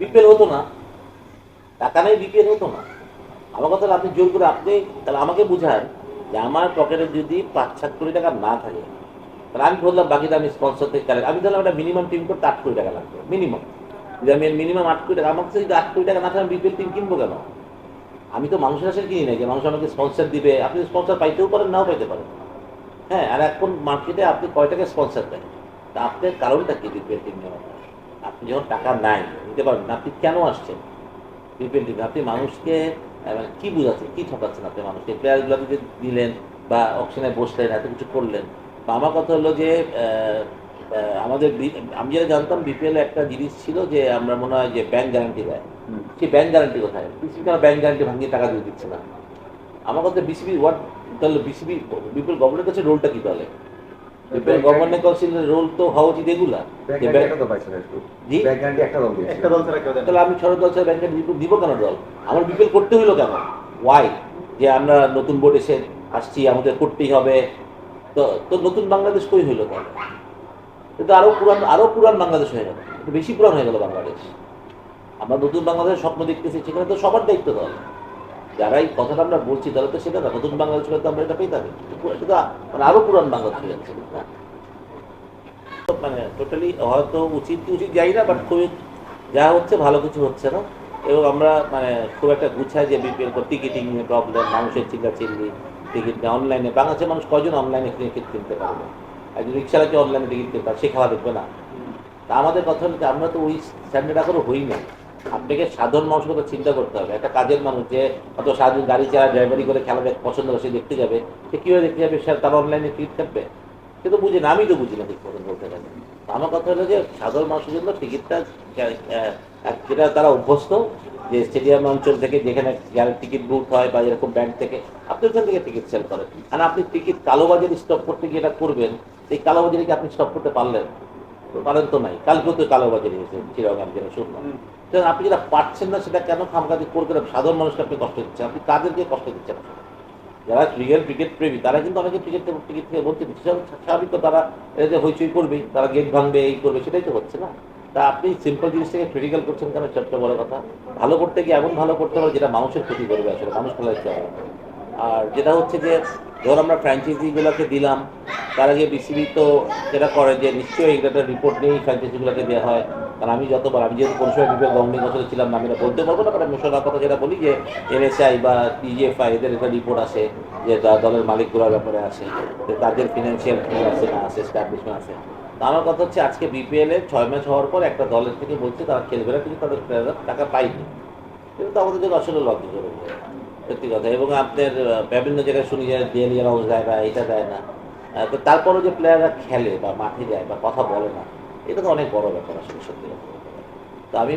BPL হতো না। টাকা নেই, বিপিএল হতো না। আমার কথা আপনি জোর করে আপনি তাহলে আমাকে বুঝান যে আমার পকেটে যদি পাঁচ সাত কোটি টাকা না থাকে, তাহলে আমি বললাম, বাকিটা আমি স্পন্সর থেকে কালেক্ট আমি তাহলে একটা মিনিমাম টিম করতে আট কোটি টাকা লাগবে মিনিমাম যদি আমি মিনিমাম আট কোটি টাকা, আমার কাছে যদি আট কোটি টাকা না থাকে, আমি বিপিএল টিম কিনবো কেন? আমি তো মানুষের কাছে কিনি না যে মানুষ আমাকে স্পন্সর দিবে। আপনি স্পন্সর পাইতেও পারেন, নাও পাইতে পারেন। হ্যাঁ আর এখন মার্কেটে আপনি কয় টাকা স্পন্সর দেন? তা আপনার কারণটা কি বিপিএল টিম নেওয়ার? আপনি যখন টাকা নাই নিতে পারবেন না, আপনি কেন আসছেন? টিমে আপনি মানুষকে মানে কি বুঝাচ্ছেন কি ঠকাচ্ছেন আপনি মানুষকে? প্লেয়ারগুলোকে যে দিলেন বা অপশনে বসলেন এত কিছু করলেন বা আমার কথা হলো যে আমাদের আমি যেটা জানতাম বিপিএল একটা জিনিস ছিল যে আমরা মনে হয় যে ব্যাংক গ্যারান্টি দেয়। সেই ব্যাংক গ্যারান্টি কোথায়? বিসিবি কেন ব্যাংক গ্যারান্টি ভাঙিয়ে টাকা দিয়ে দিচ্ছে না? আমার কথা বিসিবি হোয়াট তাহলে বিসিবি বিপিএল গভর্নমেন্টের কাছে রোলটা কি তাহলে? গভর্নমেন্ট কাউন্সিলের রোল তো হওয়া উচিত এগুলা। তাহলে আমি ব্যাংকে দিব কেন দল? আমার বিপিএল করতে হইল কেন? ওয়াই যে আমরা নতুন বোর্ড এসে আসছি আমাদের করতেই হবে। তো তো নতুন বাংলাদেশ কই হইল কেন কিন্তু আরও পুরান আরও পুরান বাংলাদেশ হয়ে গেল। বেশি পুরান হয়ে গেল বাংলাদেশ। আমরা নতুন বাংলাদেশের স্বপ্ন দেখতেছি সেখানে তো সবার দায়িত্ব দল। যারা এই কথাটা আমরা বলছি তাহলে তো সেটা না, নতুন হলে তো আমরা এটা পেতাম এটা তো মানে আরও পুরান বাংলাদেশ হয়ে যাচ্ছে মানে টোটালি হয়তো উচিত কি উচিত যাই না বাট খুবই যা হচ্ছে ভালো কিছু হচ্ছে না। এবং আমরা মানে খুব একটা গুছাই যে বিপিএল টিকিটিং নিয়ে প্রবলেম মানুষের চিল্লা চিল্লি টিকিট নিয়ে অনলাইনে বাংলাদেশের মানুষ কজন অনলাইনে টিকিট কিনতে পারবে? একজন রিক্সালাকে অনলাইনে টিকিট কিনতে পারে সে খাওয়া দেখবে না। তা আমাদের কথা হলো আমরা তো ওই স্ট্যান্ডার্ড এখনও হই না আপনাকে সাধারণ মানুষের কথা চিন্তা করতে হবে। একটা কাজের মানুষ যে অত সারাদিন গাড়ি চালা ড্রাইভারি করে খেলা পছন্দ করে, সে দেখতে যাবে। সে কীভাবে দেখতে যাবে? সে তার অনলাইনে টিকিট কাটবে সে তো বুঝি না আমি তো বুঝি না ঠিক মতন বলতে গেলে। আমার কথা হলো যে, সাধারণ মানুষের জন্য টিকিটটা যেটা তারা অভ্যস্ত, যে স্টেডিয়াম অঞ্চল থেকে যেখানে টিকিট বুক হয় বা এরকম ব্যাংক থেকে, আপনি ওখান থেকে টিকিট সেল করেন। আর আপনি টিকিট কালোবাজারি স্টপ করতে গিয়ে এটা করবেন, এই কালোবাজারিকে আপনি স্টপ করতে পারলেন? পারেন তো নাই কালকেও তো কালোবাজারি হয়েছে শুনলাম হুম। তো আপনি যেটা পাচ্ছেন না সেটা কেন খামকাজি করবেন সাধারণ মানুষকে আপনি কষ্ট দিচ্ছেন? আপনি তাদেরকে কষ্ট দিচ্ছেন? যারা ক্রিকেট ক্রিকেট প্রেমী তারা কিন্তু অনেকে ক্রিকেট টিকিট থেকে বলতে স্বাভাবিক তো তারা যে হইচই করবেই তারা গেট ভাঙবে এই করবে সেটাই তো হচ্ছে না। তা আপনি সিম্পল জিনিসটাকে ক্রিটিক্যাল করছেন কেন? ছোট্ট বড় কথা। ভালো করতে গিয়ে এমন ভালো করতে হবে যেটা মানুষের ক্ষতি করবে আসলে মানুষ খেলা আর যেটা হচ্ছে যে, ধর আমরা ফ্র্যাঞ্চাইজিগুলোকে দিলাম, তারা যে বিসিবি তো যেটা করে যে নিশ্চয়ই একটা রিপোর্ট নিয়েই ফ্র্যাঞ্চাইজিগুলোকে দেওয়া হয়। কারণ আমি যতবার, আমি যেহেতু সময় বিবেক গভর্নমেন্ট বছরে ছিলাম না আমি এটা বলতে পারব না কারণ মিশনার কথা যেটা বলি যে এনএসআই বা টিজিএফআই এদের একটা রিপোর্ট আসে, যে দলের মালিকগুলোর ব্যাপারে আসে, যে তাদের ফিনান্সিয়াল আছে না আছে স্ট্যাবলিশমেন্ট আছে। আমার কথা হচ্ছে আজকে বিপিএল ছয় ম্যাচ হওয়ার পর একটা দলের থেকে বলছে তারা খেলবে না, কিন্তু তাদের প্লেয়াররা টাকা পাইনি কিন্তু আমাদের জন্য আসলে লজ্জাজনক। সত্যি কথা। এবং আপনার বিভিন্ন জায়গায় শুনি যে ডেলি অ্যালাউন্স দেয় বা এটা দেয় না। তো তারপরেও যে প্লেয়াররা খেলে বা মাঠে যায় বা কথা বলে না, এটা তো অনেক বড় ব্যাপার আসলে সত্যি কথা। তো আমি